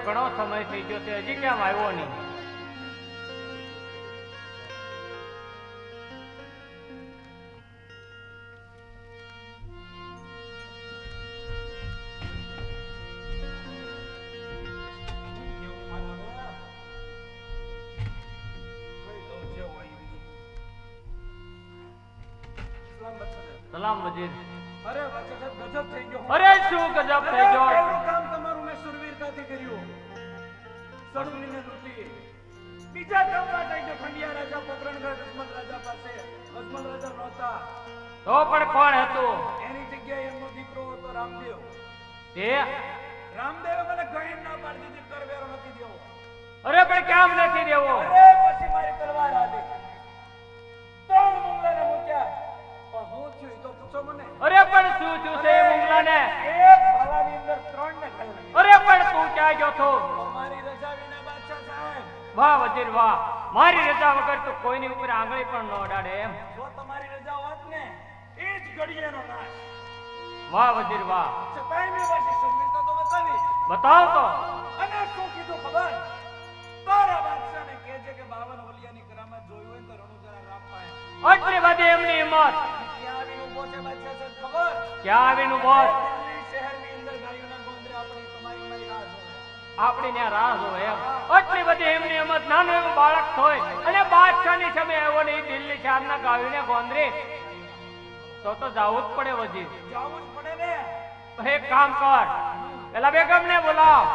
ઘણો સમય થઈ ગયો છે. હજી કેમ આવ્યો નહીં. સડુલીને લૂંટી બીજા કામમાં થઈ ગયો ખંડિયા રાજા પોકરણગઢ અજમલ રાજા પાસે. અજમલ રાજા નહોતા. તો પણ કોણ હતું? એની જગ્યાએ એમનો દીકરો હતો રામદેવ. તે? રામદેવે મને ગહીન ના પાડી દીધી કરવેરો નથી દેવો. અરે પણ કેમ નથી દેવો? અરે પછી મારી તલવાર આવી. ત્રણ મુંગલાને મૂક્યા. પણ હું છું તો પૂછો મને. અરે પણ શું થયું છે મુંગલાને? એક ભાલાની અંદર ત્રણ ને ખાઈ અરે પણ તું ક્યાં ગયો છો વાહ વજીર વાહ. મારી રજા વગર તો કોઈની ઉપર આંગળી પણ ન અડાડે એમ. જો તમારી રજા હોત ને એ જ ઘડીએનો નાશ. વાહ વજીર વાહ. છતાંય મેં પાછી શર્મિલતા તો બતાવી. બતાવ તો. અને શું કીધું ખબર? તારા બાદશાહને કહેજે કે બાવન વલિયાની કરામત જોઈ હોય તો રણુજરા રામ પાય આટલી બધી એમની હિંમત. ક્યાં આવીને ઊભો છે બાદશાહ સાહેબ ખબર? ક્યાં આવીને બોસ આપણી ત્યાં રાહ જોવે એમ. એટલી બધી એમની હિંમત નાનું એવું બાળક હોય અને બાદશાહની સામે એવો ને દિલ્હી શારના ગાવીને ગોંદરી. તો તો જવું જ પડે વજીર. જવું જ પડે ને. એક કામ કર. પેલા બેગમ ને બોલાવ.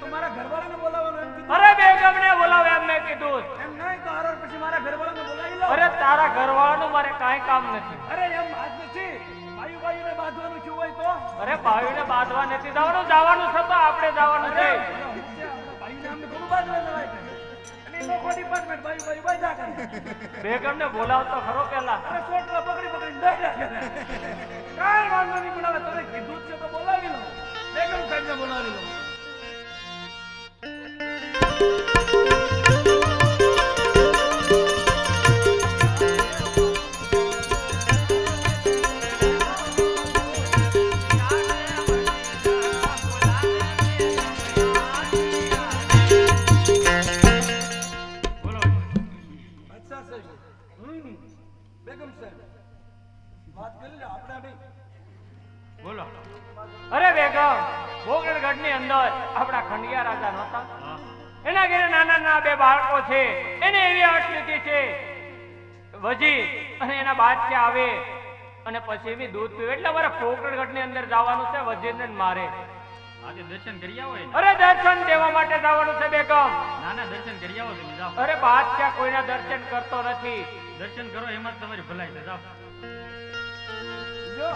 તમારા ઘરવાળાને બોલાવવાનું અરે બેગમ ને બોલાવ એમ મેં કીધું અરે તારા ઘરવાળાનું મારે કાંઈ કામ નથી. અરે એમ વાત નથી. ભાઈ ભાઈને બાંધવાનું શું હોય તો? અરે ભાઈને બાંધવા નથી જવાનું જવાનું છે તો આપણે જવાનું છે. ભાઈને આમ થોડું બાંધવા જવાય બેગમ ને બોલાવતો ખરો પેલા સોટલા પકડી દઈ રાખે કાંઈ વાંધો નહીં બોલાવે તમે કીધું છે તો બોલાવી લો. બેગમ સાહેબને બોલાવી લો. એના ઘરે નાના નાના બે બાળકો છે એને એવી અટલીથી છે. વજી અને એના બાદશાહ આવે અને પછી એવી દૂધ પીવે. એટલે મારે પોકરગઢની અંદર જવાનું છે વજીરને મારે. આજે દર્શન કરી આવો અરે દર્શન દેવા માટે જવાનું છે બેગમ. નાના દર્શન કરી આવો તમે જાઓ. અરે બાદશાહ કોઈના દર્શન કરતો નથી. દર્શન કરો એમાં તમારી ભલાઈ છે જાઓ. જો.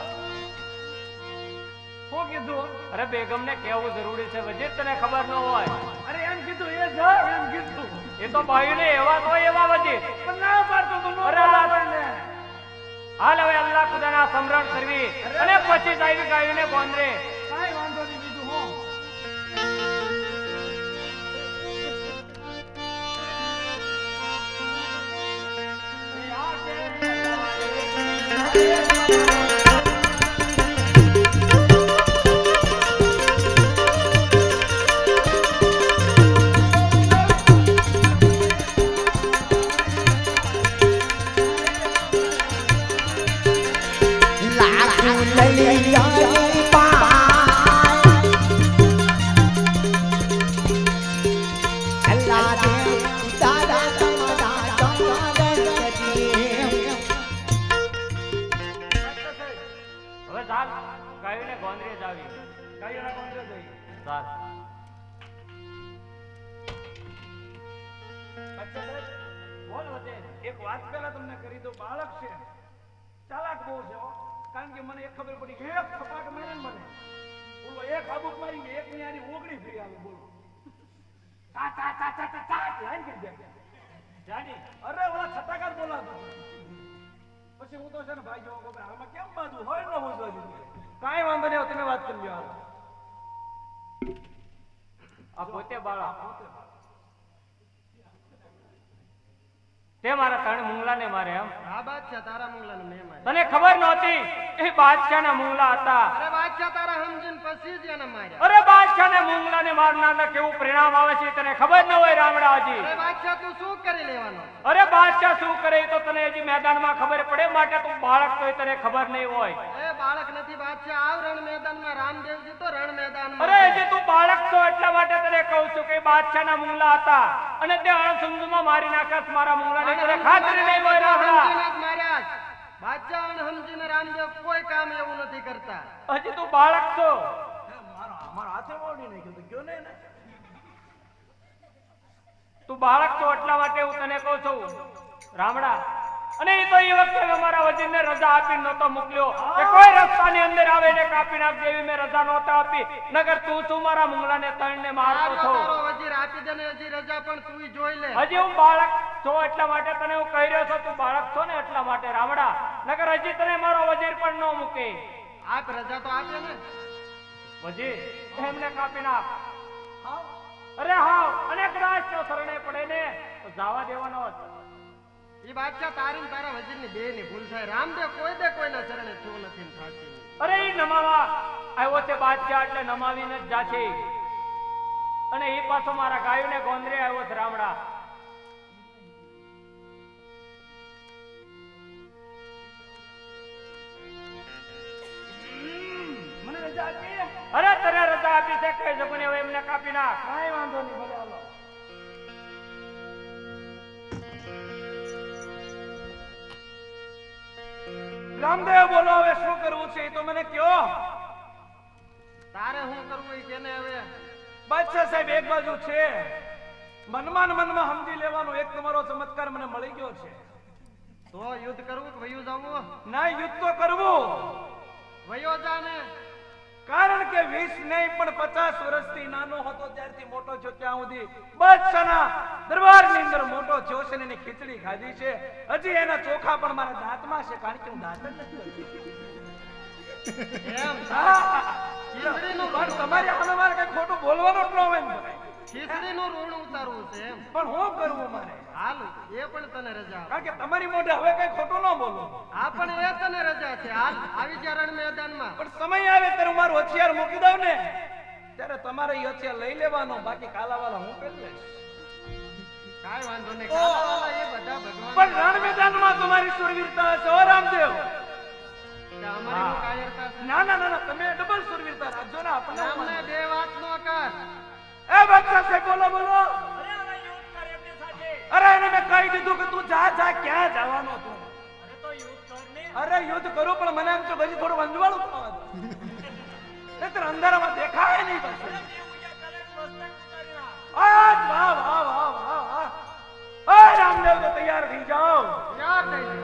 શું કીધું? અરે બેગમ ને કેવું જરૂરી છે વજીર તને ખબર ન હોય. એ તો ભાઈને એવા તો એવા વધી ના પાડતો તો અરે ને. હાલ હવે અલ્લાહ ખુદાના સમરણ કરવી. અને પછી સાહેબ ગાયું ને કાંઈ એક વાત પહેલા તમને કરી દઉં બાળક છે. ચાલાક બહુ છે કારણ કે મને એક ખબર પડી એક થપાટ મારે મને. બોલો એક આબુક મારી એક ની આની ફરી આવે બોલો. તા તા તા તા તા તા લાઈન કરી દે જાની અરે ઓલા છટાકાર બોલાતો પછી હું તો છે ને ભાઈ કે આમાં કેમ બાંધવું હોય ન હોય બાજુ? કાંઈ વાંધો નહીં તમે વાત કરી લો આ પોતે બાળક. તે મારા ત્રણ મુંગલાને મારે એમ. આ બાદશાહ તારા મુંગલાને મેં તને ખબર નહોતી? એ બાદશાહના મુંગલા હતા. અરે બાદશાહ તારા સમજીને પછી જ એને માર્યા. અરે બાદશાહને મુંગલાને મારનારને કેવું પરિણામ આવે છે તને ખબર ન હોય રામડાજી અરે બાદશાહ તું શું કરી લેવાનો? અરે બાદશાહ શું કરે તો તને હજી મેદાનમાં ખબર પડે માટે તું બાળક તો તને ખબર નહીં હોય. એ બાળક નથી બાદશાહ આવ રણ મેદાનમાં રામદેવજી તો રણ મેદાનમાં છું કે બાદશાહના મુંગલા હતા. અને તે અણસમજમાં મારી નાખ્યા મારા મુંગલાને. તને ખાતરી નહીં હોય રામડા સમજીને જ માર્યા જ. બાદશાહ અને સમજીને રામદેવ કોઈ કામ એવું નથી કરતા. હજી તું બાળક છો. મારો હાથે મોડી નાખ્યો તો ગયો ને. તું બાળક છો એટલા માટે હું તને કહું છું. રામડા અને એ તો એ વખતે અમારા વજીરને રજા આપી નહોતો મોકલ્યો. કે કોઈ રસ્તાની અંદર આવે ને કાપી નાખ દેવી મેં રજા નહોતા આપી. નગર તું છું મારા મુંગલાને તણને મારતો છો. વજીર આપી દે ને હજી રજા પણ તું જોઈ લે. હજી હું બાળક છો એટલા માટે તને હું કહી રહ્યો છું તું બાળક છો ને એટલા માટે રામડા નગર હજી તને મારો વજીર પણ ન મૂકે. આપ રજા તો આપે ને. વજીર એમને કાપી નાખ. અરે હા અને કદાચ શરણે પડે ને તો જવા દેવાનો જ. એ બાદશાહ તારી ને તારા વજીરની બે ની ભૂલ થાય. રામદેવ કોઈ દે કોઈના ચરણે છું નથી ને થાશે અરે નમાવા. આવ્યો છે બાદશાહ એટલે નમાવીને જ જાશે. અને એ પાછો મારા ગાયોને ગોંદરે આવ્યો છે રામડા. અરે તને રજા આપી છે કઈ જગુને હવે એમને કાપી નાખ. કાંઈ વાંધો નહીં રામદેવ બોલો હવે શું કરવું છે? એ તો મને કયો તારે શું કરવું એ કેને હવે? બાદશાહ સાહેબ એક બાજુ છે. મનમાં મનમાં સમજી લેવાનો એક તમારો ચમત્કાર મને મળી ગયો છે. તો યુદ્ધ કરવું કે વયું જવું? ના યુદ્ધ તો કરવું. વયો જા ને. કારણ કે વીસ નહીં પણ પચાસ વર્ષથી નાનો હતો ત્યારથી મોટો છો ત્યાં સુધી. બચ્ચાના દરબારની અંદર મોટો થયો છે એની ખીચડી ખાધી છે. હજી એના ચોખા પણ મારા દાંતમાં છે કારણ કે હું દાંત જ નથી એમ? હા. ખીચડીનું પણ તમારી સામે મારે કઈ ખોટું બોલવાનું જ ન હોય ને ઋણ ઉતારવું છે એમ. પણ હું કરવું મારે હાલ એ પણ તને રજા કારણ કે તમારી મોઢે હવે કઈ ખોટું ન બોલો. આ પણ એ તને રજા છે. હાલ આવી જા રણ મેદાનમાં. પણ સમય આવે ત્યારે મારું હથિયાર મૂકી દઉં ને. ત્યારે તમારે એ હથિયાર લઈ લેવાનો બાકી કાલાવાલા હું કરી લઈશ. કાઈ વાંધો નહીં. કાલાવાલા એ બધા ભગવાન પણ રણ મેદાનમાં તમારી સુરવીરતા હો રામદેવ. ના ના ના, તમે ડબલ સુરવીરતા રાખજો ને આપણને બે વાત નો કર એ બચ્ચા સાહેબ બોલો બોલો. અરે એને મેં કહી દીધું કે તું જા જા ક્યાં જવાનો તું? અરે યુદ્ધ કરું પણ મને એમ તો પછી થોડું વંજવાળું થવાનું અંધારામાં દેખાય નહીં પછી. વાહ વાહ વાહ વાહ વાહ. રામદેવ તો તૈયાર થઈ જાઓ. તૈયાર થઈ જા.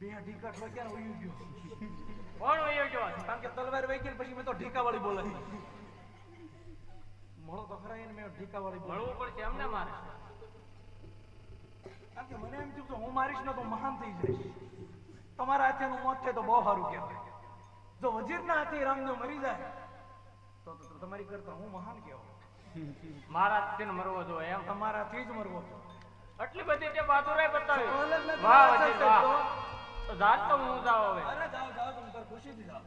બે ઢીકા ઠોક્યા ને ગયો? કોણ વયો ગયો? કારણ કે તલવાર વહી પછી મેં તો ઢીકા વાળી બોલાવી મળો તો ખરા એને મેં ઢીકા વાળી મળવું પડશે એમને મારે. કારણ કે મને એમ થયું કે હું મારીશ ને તો મહાન થઈ જઈશ. તમારા હાથે નું મોત થાય તો બહુ સારું કહેવાય. જો વજીરના હાથે રામદેવ મરી જાય તો તમારી કરતા હું મહાન કહેવાય. મારા હાથે મરવો જો એમ. તમારાથી જ મરવો એટલી બધી તે બહાદુરાઈ બતાવી. વાહ વજીર વાહ. તો. જાત તો હું જાવ હવે. અરે જાઓ જાઓ તમે તાર ખુશીથી જાઓ.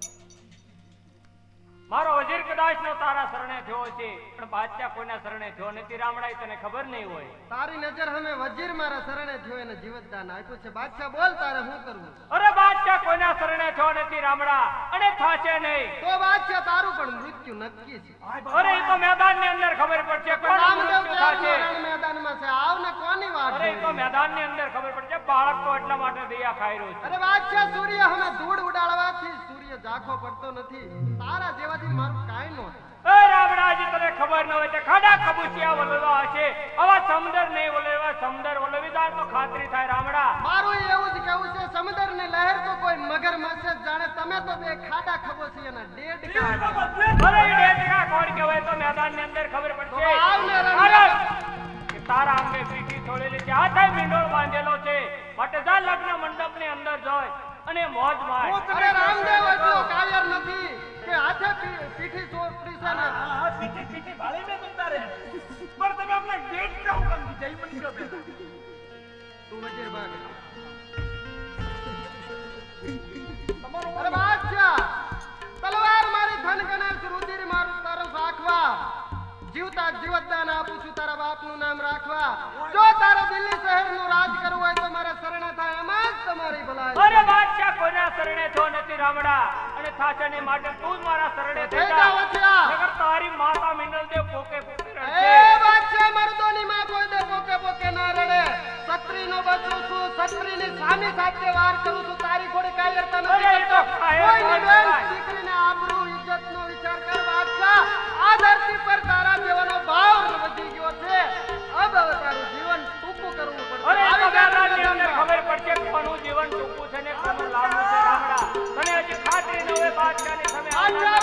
મારો વજીર કદાચ નો તારા શરણે થયો છે પણ બાદશાહ કોઈના શરણે થયો નથી રામડા તને ખબર નહીં હોય. તારી નજર હમે વજીર મારા શરણે થયો એને જીવતદાન આપ્યું છે. બાદશાહ બોલ તારે શું કરવું અરે બાદશાહ કોઈના શરણે થયો નથી રામડા અને થાશે નહીં. તો બાદશાહ તારું પણ મૃત્યુ નક્કી છે. અરે એ તો મેદાનની અંદર ખબર પડશે કોણ મૃત્યુ થાશે. મેદાનમાં છે. આવને કોની વાત અરે એ તો મેદાનની અંદર ખબર પડશે બાળક તો એટલા માટે ખાયરો છે. અરે બાદશાહ સૂર્ય હવે ધૂળ ઉડાડવાથી સૂર્ય ઝાંખો પડતો નથી. તારા જેવાથી મારું કાઈ નો એ રામડાજી તને ખબર ન હોય તો ખાડા ખબુચિયા વલવા હશે આવા સમંદર નહીં વલવા સમંદર વલવીદાર તો ખાતરી થાય રામડા. મારું એવું જ કહેવું છે સમુદ્રની લહેર તો કોઈ મગર મચ્છ જાણે. તમે તો બે ખાડા ખબો છે ડેડ અરે એ ડેટકા કોણ કહેવાય તો મેદાનની અંદર ખબર પડશે. આવ ને રણમાં. તારા અંગે પીઠી છોડેલી છે. હાથે મીંડોળ બાંધેલો છે. માટે લગ્ન અંદર જોય અને મોજ માણ. અરે રામદેવ એટલો કાયર નથી. કે હાથે પીઠી ચોપડી છે ને. હા, હા, પીઠી પીઠી ભાળી મે તમ તારે પણ તમે અમને ગેટ કા હુકમ દી જઈ મન કે. તું મજેર ભાગ તમારો અરે બાદશાહ તલવાર મારી ધન ગણેશ રુધિર મારું તરફ રાખવા. જીવતા જીવતદાન આપું છું તારા બાપનું નામ રાખવા. જો તારે દિલ્હી શહેરનું રાજ નથી અને થાચને માટે તું જ મારા શરણે થઈ જા જા તારી માતા મિનલ દેવ પોકે પોકે એ રડશે. બાદશાહ મર્દોની માં કોઈ દે પોકે પોકે ના રડે. છત્રીનો બચું છું છત્રીની સામે સાથે વાર કરું છું તારી ઘોડી કાયરતા નથી અરે એ તો કરતો. કોઈની વાત બેન દીકરી ને આબરૂ ઇજ્જતનો વિચાર કર બાદશાહ. આ ધરતી પર તારા જેવાનો ભાવ વધી ગયો છે. બાદશાહની